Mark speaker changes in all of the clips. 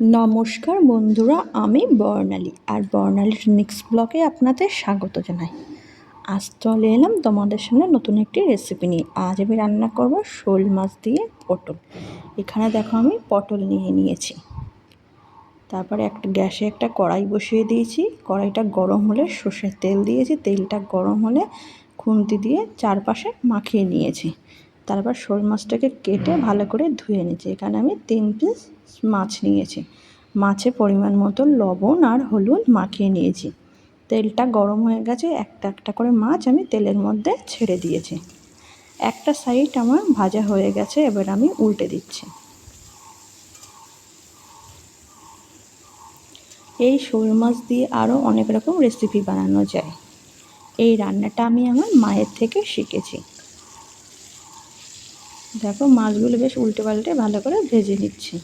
Speaker 1: নমস্কার বন্ধুরা, আমি বর্ণালী আর বর্ণালীর নেক্সট ব্লগে আপনাদের স্বাগত জানাই। আজ চলে এলাম তোমাদের সামনে নতুন একটি রেসিপি নিয়ে। আজ আমি রান্না করব শোল মাছ দিয়ে পটল। এখানে দেখো আমি পটল নিয়ে নিয়েছি। তারপরে একটা গ্যাসে একটা কড়াই বসিয়ে দিয়েছি। কড়াইটা গরম হলে সর্ষের তেল দিয়েছি। তেলটা গরম হলে খুন্তি দিয়ে চারপাশে মাখিয়ে নিয়েছি। তারপর শোল মাছটাকে কেটে ভালো করে ধুয়ে নিয়েছি। এখানে আমি তিন পিস মাছ নিয়েছি। মাছে পরিমাণ মতো লবণ আর হলুদ মাখিয়ে নিয়েছি। তেলটা গরম হয়ে গেছে, একটা একটা করে মাছ আমি তেলের মধ্যে ছেড়ে দিয়েছি। একটা সাইড আমার ভাজা হয়ে গেছে, এবার আমি উল্টে দিচ্ছি। এই শোল মাছ দিয়ে আরও অনেক রকম রেসিপি বানানো যায়। এই রান্নাটা আমি আমার মায়ের থেকে শিখেছি। দেখো মাছগুলো বেশ উল্টে পাল্টে ভালো করে ভেজে নিচ্ছি।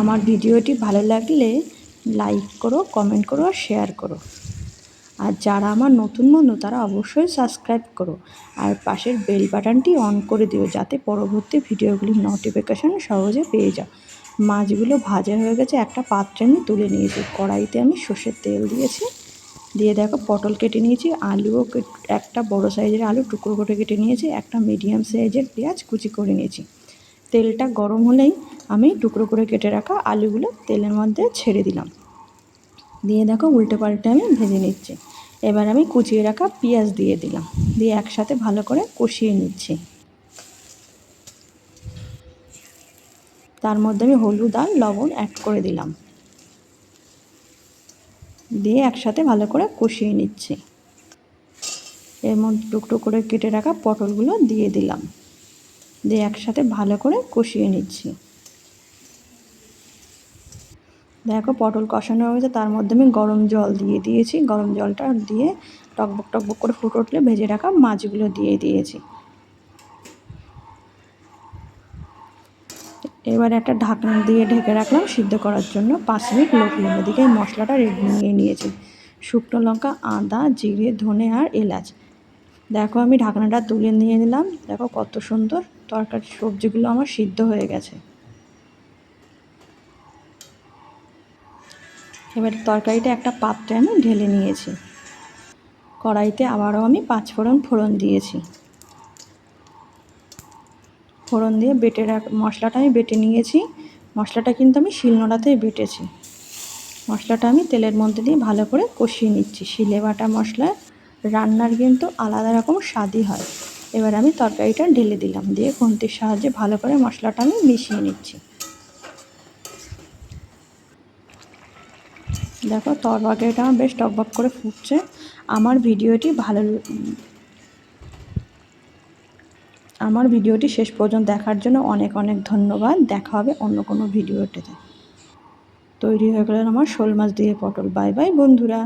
Speaker 1: আমার ভিডিওটি ভালো লাগলে লাইক করো, কমেন্ট করো আর শেয়ার করো। আর যারা আমার নতুন বন্ধু, তারা অবশ্যই সাবস্ক্রাইব করো। আর পাশের বেল বাটনটি অন করে দিও যাতে পরবর্তী ভিডিওগুলির নোটিফিকেশান সহজে পেয়ে যাও। মাছগুলো ভাজা হয়ে গেছে, একটা পাত্রে আমি তুলে নিয়েছি। কড়াইতে আমি সর্ষের তেল দিয়েছি। দিয়ে দেখো পটল কেটে নিয়েছি, আলুও একটা বড় সাইজের আলু, টুকরো করে কেটে নিয়েছি, একটা মিডিয়াম সাইজের পেঁয়াজ কুচি করে নিয়েছি। তেলটা গরম হলেই আমি টুকরো করে কেটে রাখা আলুগুলো তেলের মধ্যে ছেড়ে দিলাম। দিয়ে দেখো উল্টে পাল্টে আমি ভেজে নিচ্ছি। এবার আমি কুচিয়ে রাখা পেঁয়াজ দিয়ে দিলাম, দিয়ে একসাথে ভালো করে কষিয়ে নিচ্ছি। তার মধ্যে আমি হলুদ আর লবণ অ্যাড করে দিলাম। দিয়ে একসাথে ভালো করে কষিয়ে নিচ্ছি। এর মধ্যে টুকটো করে কেটে রাখা পটলগুলো দিয়ে দিলাম। দিয়ে একসাথে ভালো করে কষিয়ে নিচ্ছি। দেখো পটল কষানো হয়েছে, তার মধ্যে আমি গরম জল দিয়ে দিয়েছি। গরম জলটা দিয়ে টকবক টকবক করে ফুটে উঠলে ভেজে রাখা মাছগুলো দিয়ে দিয়েছি। এবার একটা ঢাকনা দিয়ে ঢেকে রাখলাম সিদ্ধ করার জন্য। পাঁচ মিনিট লো ফ্লেমে দিকে মশলাটা রেডি নিয়ে নিয়েছি। শুকনো লঙ্কা, আদা, জিরে, ধনে আর এলাচ। দেখো আমি ঢাকনাটা তুলে নিয়ে নিলাম। দেখো কত সুন্দর তরকারি সবজিগুলো আমার সিদ্ধ হয়ে গেছে। এবার তরকারিটা একটা পাত্রে আমি ঢেলে নিয়েছি। কড়াইতে আবারও আমি পাঁচ ফোড়ন ফোড়ন দিয়েছি। ফোড়ন দিয়ে বেটে রাখ, মশলাটা আমি বেটে নিয়েছি। মশলাটা কিন্তু আমি শিলনোড়াতেই বেটেছি। মশলাটা আমি তেলের মধ্যে দিয়ে ভালো করে কষিয়ে নিচ্ছি। শিলে বাটা মশলা রান্নার কিন্তু আলাদা রকম স্বাদই হয়। এবার আমি তরকারিটা ঢেলে দিলাম দিয়ে খুন্তির সাহায্যে ভালো করে মশলাটা আমি মিশিয়ে নিচ্ছি। দেখো তরকারিটা বেশ টকবক করে ফুটছে। আমার ভিডিওটি ভালো আমার ভিডিওটি শেষ পর্যন্ত দেখার জন্য অনেক অনেক ধন্যবাদ। দেখা হবে অন্য কোনো ভিডিওটিতে তৈরি হয়ে গেলেন আমার শোল মাছ দিয়ে পটল। বাই বাই বন্ধুরা।